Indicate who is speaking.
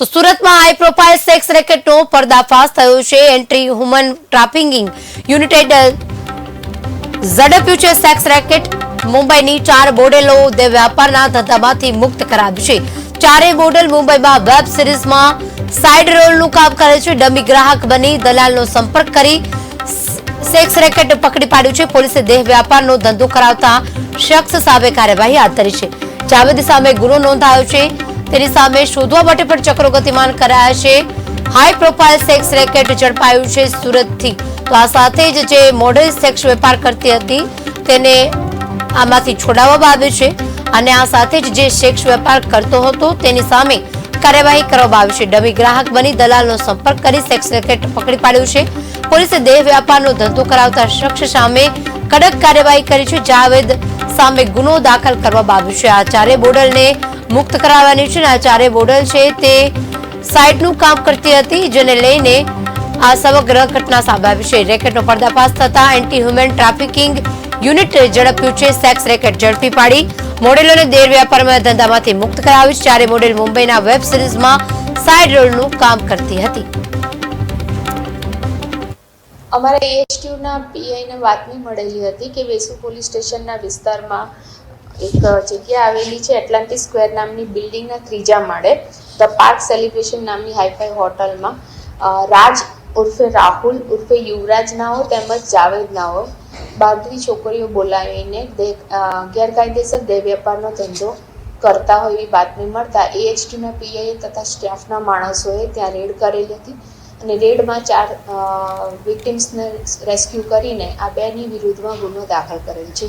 Speaker 1: તો સુરતમાં high profile sex રેકેટનો પર્દાફાશ થયો છે. એન્ટ્રી હ્યુમન ટ્રાફિકિંગ યુનિટેડ ઝડપ્યું છે સેક્સ રેકેટ મુંબઈની ચાર મોડેલો દે વ્યાપારના ધંધામાંથી મુક્ત કરાવ્યું છે. ચારેય મોડેલ મુંબઈમાં વેબ સિરીઝમાં સાઇડ રોલનું કામ કરે છે. ડમી ગ્રાહક બની દલાલનો સંપર્ક કરી સેક્સ રેકેટ પકડી પાડ્યું છે. પોલીસે દેહ વ્યાપારનો ધંધો કરાવતા શખ્સ સામે કાર્યવાહી હાથ ધરી છે. જાવેદ સામે ગુનો નોંધાયો છે. તેની સામે શોધવા માટે પણ ચક્રો ગતિમાન કરાયા છે. હાઈ પ્રોફાઇલ સેક્સ રેકેટ ઝડપાયું છે સુરતથી. તો આ સાથે જ જે મોડેલ સેક્સ વેપાર કરતી હતી, તેને આમાંથી છોડાવવામાં આવ્યું છે. અને આ સાથે જ જે સેક્સ વેપાર કરતો હતો, તેની સામે કાર્યવાહી કરવામાં આવી છે. ડમી ગ્રાહક બની દલાલનો સંપર્ક કરી સેક્સ રેકેટ પકડી પાડ્યું છે. પોલીસે દેહ વ્યાપારનો ધંધો કરાવતા શખ્સ સામે કડક કાર્યવાહી કરી છે. જાવેદ સામે ગુનો દાખલ કરવામાં આવ્યો છે. આ ચારે બોડલને મુક્ત કરાવવાની છે આ ચારે બોડલ છે તે સાઇટનું કામ કરતી હતી, જેને લઈને આ સમગ્ર ઘટના સામે આવી છે. રેકેટનો પર્દાફાશ થતા એન્ટી હ્યુમન ટ્રાફિકિંગ યુનિટ ઝડપ્યું છે. સેક્સ રેકેટ ઝડપી પાડી મોડેલોને દેર વ્યાપારમાં ધંધામાંથી મુક્ત કરાવી છે ચારે મોડેલ મુંબઈના વેબ સિરીઝમાં સાઇડ રોલનું કામ કરતી હતી.
Speaker 2: અમારા એએચટીયુના પીઆઈને વાતની મળેલી હતી કે વેસુ પોલીસ સ્ટેશનના વિસ્તારમાં એક જગ્યા આવેલી છે એટલાન્ટિક સ્ક્વેર નામની બિલ્ડિંગના ત્રીજા માળે, ધ પાર્ક સેલિબ્રેશન નામની હાઈફાઈ હોટલમાં રાજ ઉર્ફે રાહુલ, ઉર્ફે યુવરાજ નાઓ તેમજ જાવેદ નાઓ બારથી છોકરીઓ બોલાવીને ગેરકાયદેસર દેહ વેપારનો ધંધો કરતા હોય એવી બાતમી મળતા એએચટીના પીઆઈ તથા સ્ટાફના માણસોએ ત્યાં રેડ કરેલી હતી. અને રેડમાં ચાર વિક્ટિમ્સને રેસ્ક્યુ કરીને આ બેની વિરુદ્ધમાં ગુનો દાખલ કરેલ છે.